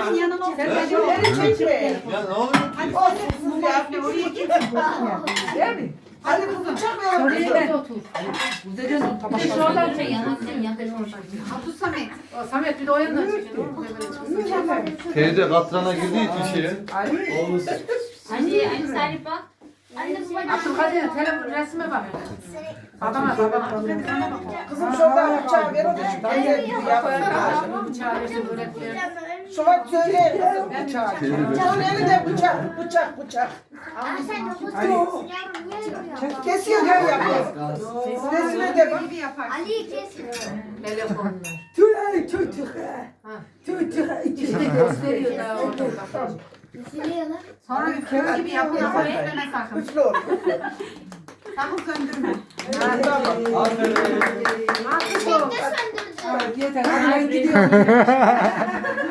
zaman. yanına otur. Sen de beni çekme. Ya ne oluyor? Hadi olsun ya. Oraya git. Değil mi? Hadi bıçak ver. Oraya ben otur. Bir de şuradan çek. Yanaktan yakın Otur Samet. Samet bir de o yandan çekin. Teyze katrana girdiği için şeye. Olmuş. Anne, anne Salih bak. Abdülkadir telefon resme bak. Babama babama. Kızım şuradan bıçağı ver o da şu teyze gibi yapsın. Bıçağı versin öğretmen. Şuna söyle kızım bıçağı. Onun elinde bıçak, bıçak, bıçak. Kesiyor ya yapıyor. Resme de bak. Ali kes. Telefonlar. Çocuk. Çocuk. İşte gösteriyor daha orada. Sonra köy gibi yapın ama etmeme sakın. Üçlü olur. Sakın söndürme. Aferin. O. söndürücü. Yeter. Ben gidiyorum.